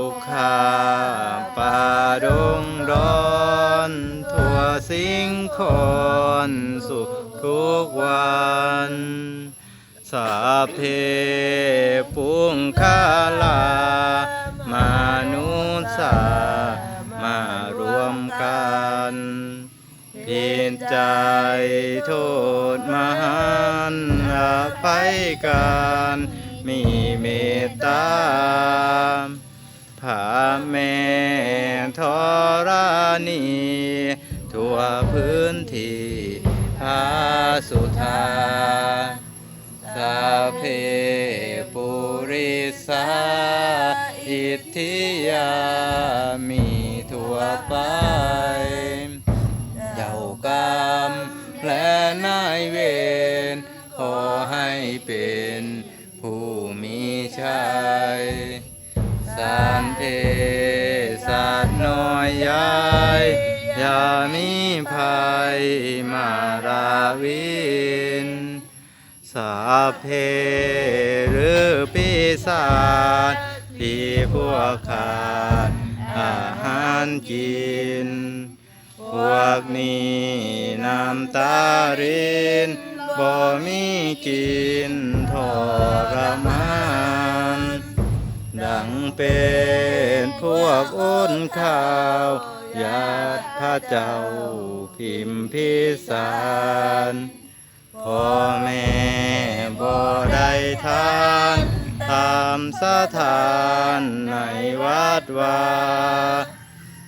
ทุกขาป่าดงร้อนทั่วสิงคนสุขทุกวัน สาเพปุงคาลา มานุสามารวมกันเพียนใจโทษมหันอภัยการมีเมตตา รณีทั่วพื้นที่พาสุธาสาเพปุริสาอิทธิยามีทั่วไปเจ้ากรรมและนายเวรขอให้เป็นผู้มีชัยสารเพ ว์น้อยใหญ่อย่ามีภัยมาราวินสาเพหรือปีศาจที่พวกขาดอาหารกิน พวกนี้น้ำตารินบ่มีกินทรมาน ดังเป็นพวกอ้นข้าวญาติพระเจ้าพิมพิสารพ่อแม่บ่ได้ทานตามสถานในวัดวา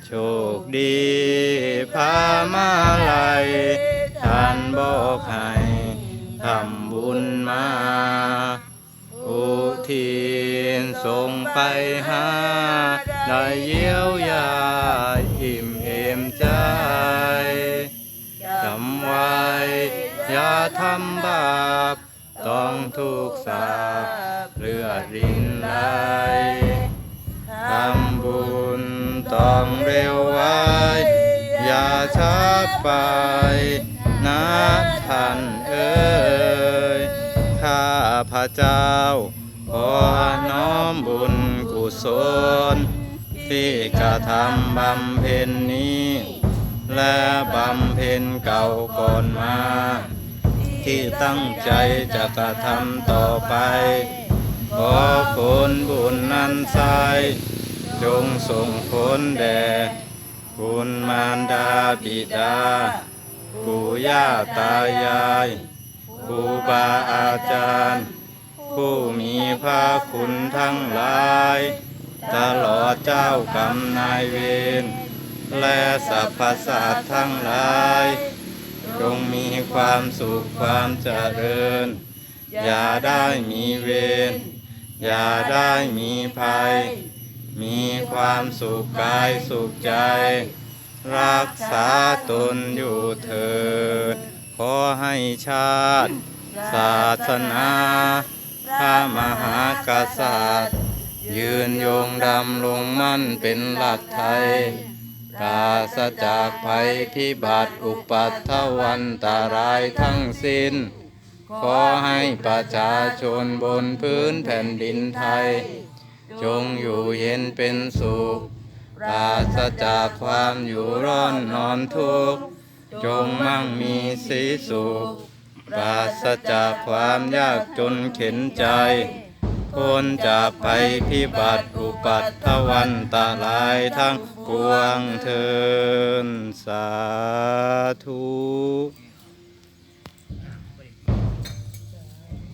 โชคดีพามาลัยท่านบอกให้ทำบุญมา ไปหา ได้เยียวยาอิ่มเอมใจจำไว้ อย่าทำบาป ต้องถูกสาปเลือดรินไหลทำบุญต้องเร็วไว้ อย่าช้าไปนะท่านเอ่ยข้าพระเจ้าขอน้อมบุญ ศลที่กระทำบำเพ็ญนี้ และบำเพ็ญเก่าก่อนมา ที่ตั้งใจจะกระทำต่อไป ขอผลบุญนั้นใสจงส่งผลแด่คุณมารดาบิดาปู่ย่าตายายครูบาอาจารย์ ผู้มีพระคุณทั้งหลาย ตลอดเจ้ากรรมนายเวรและสรรพสัตว์ทั้งหลายจงมีความสุขความเจริญ อย่าได้มีเวรอย่าได้มีภัย มีความสุขกายสุขใจ รักษาตนอยู่เถิด ขอให้ชาติ ศาสนา พระมหากษัตริย์ ยืนยงดำลงมั่นเป็นหลักไทยปราศจากภัยพิบัติอุปัตถวันตารายทั้งสิ้น ขอให้ประชาชนบนพื้นแผ่นดินไทย จงอยู่เย็นเป็นสุขปราศจากความอยู่ร้อนนอนทุกข์ จงมั่งมีสีสุข ปราศจากความยากจนเข็นใจพ้นจากภัยพิบัติอุปัตถวันตาลายทั้งปวงเทินสาธุ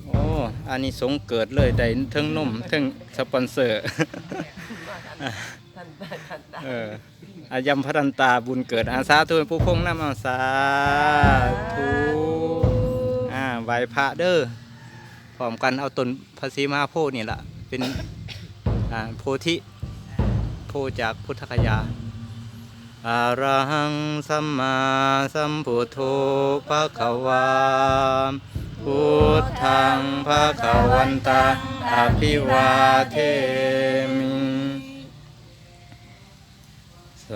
โอ้อันนี้สงส์เกิดเลยได้เทั้งนมเทั้งสปอนเซอร์ทันตาทันตาเอออายำพรันตาบุญเกิดอาสาธุผู้คงน้ำเอาสาธุอ่า ไหวพระเด้อพร้อมกันเอาตนภาษีมหาโพธิ์นี่แหละเป็นโพธิโพจากพุทธคยาอาระหังสัมมาสัมพุทโธภะคะวาพุทธังภะคะวันตาอภิวาเทมิส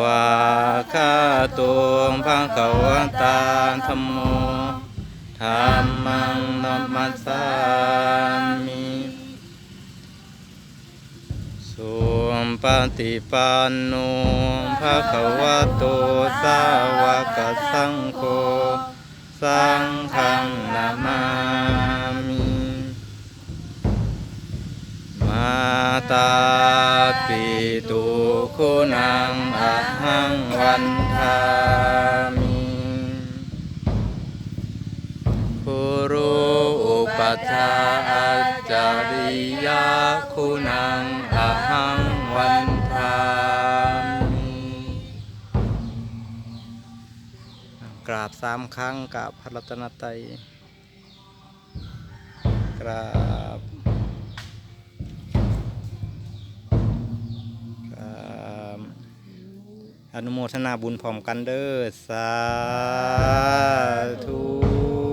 วากาตุงพังขวันตาธรรมโม ธรรมังนัมัสสามิสุมปฏิปันโนภะคะวะโตสาวกสังโฆสังฆังนามามิมาตาปิ อุปัชาอาจาริยาคุณังอหังวันทามกราบสามครั้งกับพระรัตนตรัยกราบครับอนุโมทนาบุญพร้อมกันเด้อสาธุ